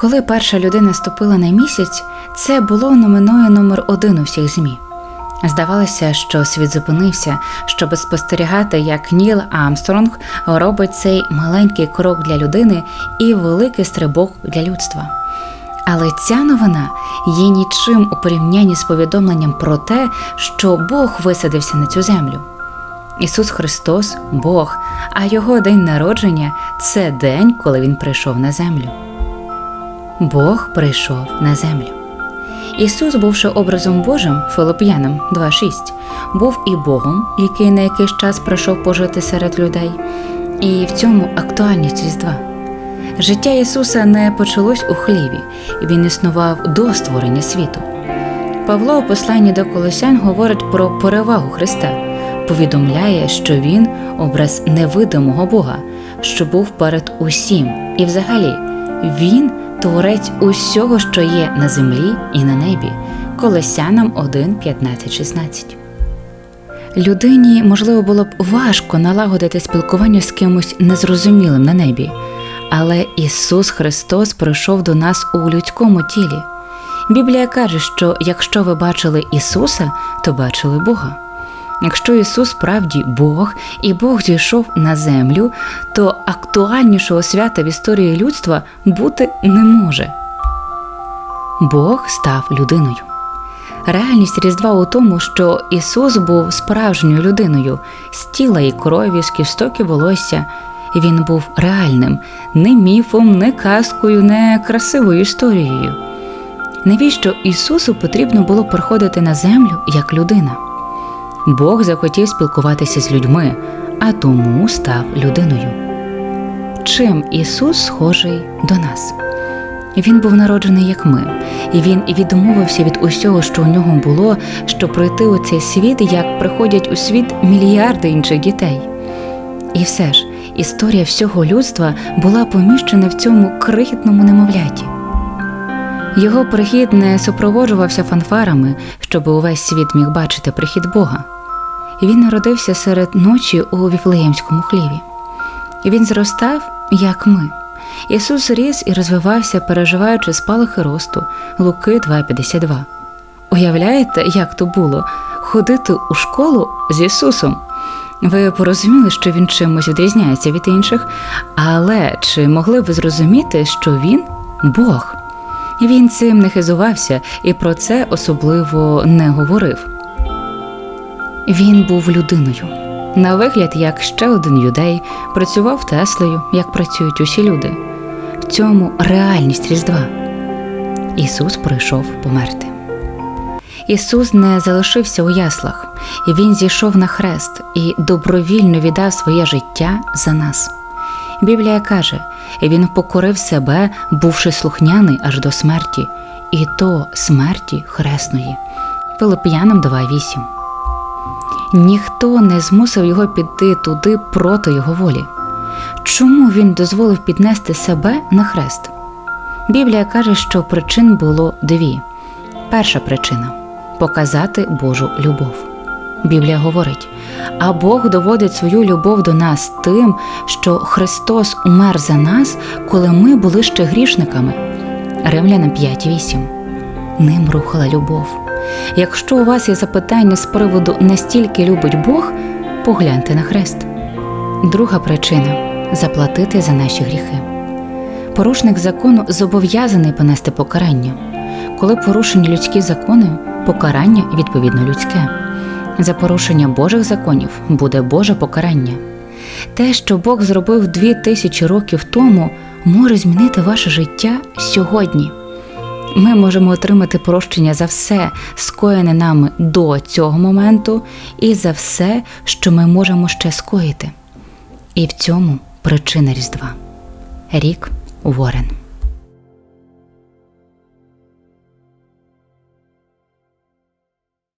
Коли перша людина ступила на місяць, це було номиною номер один у всіх ЗМІ. Здавалося, що світ зупинився, щоб спостерігати, як Ніл Амстронг робить цей маленький крок для людини і великий стрибок для людства. Але ця новина є нічим у порівнянні з повідомленням про те, що Бог висадився на цю землю. Ісус Христос Бог, а Його день народження це день, коли Він прийшов на землю. Бог прийшов на землю. Ісус, бувши образом Божим, Филип'янам 2.6, був і Богом, який на якийсь час прийшов пожити серед людей, і в цьому актуальність Різдва. Життя Ісуса не почалось у хліві, він існував до створення світу. Павло у посланні до Колосян говорить про перевагу Христа, повідомляє, що Він образ невидимого Бога, що був перед усім, і взагалі Він творець усього, що є на землі і на небі. Колосянам 1, 15, 16. Людині, можливо, було б важко налагодити спілкування з кимось незрозумілим на небі, але Ісус Христос прийшов до нас у людському тілі. Біблія каже, що якщо ви бачили Ісуса, то бачили Бога. Якщо Ісус справді Бог і Бог зійшов на землю, то актуальнішого свята в історії людства бути не може. Бог став людиною. Реальність Різдва у тому, що Ісус був справжньою людиною з тіла і крові, з кісток і волосся. Він був реальним, не міфом, не казкою, не красивою історією. Навіщо Ісусу потрібно було приходити на землю як людина? Бог захотів спілкуватися з людьми, а тому став людиною. Чим Ісус схожий до нас? Він був народжений як ми, і він відмовився від усього, що у нього було, щоб пройти у цей світ, як приходять у світ мільярди інших дітей. І все ж історія всього людства була поміщена в цьому крихітному немовляті. Його прихід не супроводжувався фанфарами, щоб увесь світ міг бачити прихід Бога. Він народився серед ночі у Віфлеємському хліві. Він зростав, як ми. Ісус ріс і розвивався, переживаючи спалахи росту Луки 2,52. Уявляєте, як то було ходити у школу з Ісусом? Ви порозуміли, що він чимось відрізняється від інших, але чи могли ви зрозуміти, що він Бог? Він цим не хизувався і про це особливо не говорив. Він був людиною. На вигляд, як ще один юдей, працював Теслею, як працюють усі люди. В цьому реальність Різдва. Ісус прийшов померти. Ісус не залишився у яслах, і Він зійшов на хрест і добровільно віддав своє життя за нас. Біблія каже, він покорив себе, бувши слухняний аж до смерті, і то смерті хресної. Филип'янам 2.8 Ніхто не змусив його піти туди проти його волі. Чому він дозволив піднести себе на хрест? Біблія каже, що причин було дві. Перша причина показати Божу любов. Біблія говорить, а Бог доводить свою любов до нас тим, що Христос умер за нас, коли ми були ще грішниками. Римлянам 5.8. Ним рухала любов. Якщо у вас є запитання з приводу настільки любить Бог, погляньте на хрест. Друга причина заплатити за наші гріхи. Порушник закону зобов'язаний понести покарання. Коли порушені людські закони, покарання відповідно людське. За порушення Божих законів буде Боже покарання. Те, що Бог зробив дві тисячі років тому, може змінити ваше життя сьогодні. Ми можемо отримати прощення за все, скоєне нами до цього моменту, і за все, що ми можемо ще скоїти. І в цьому причина Різдва. Рік Уоррен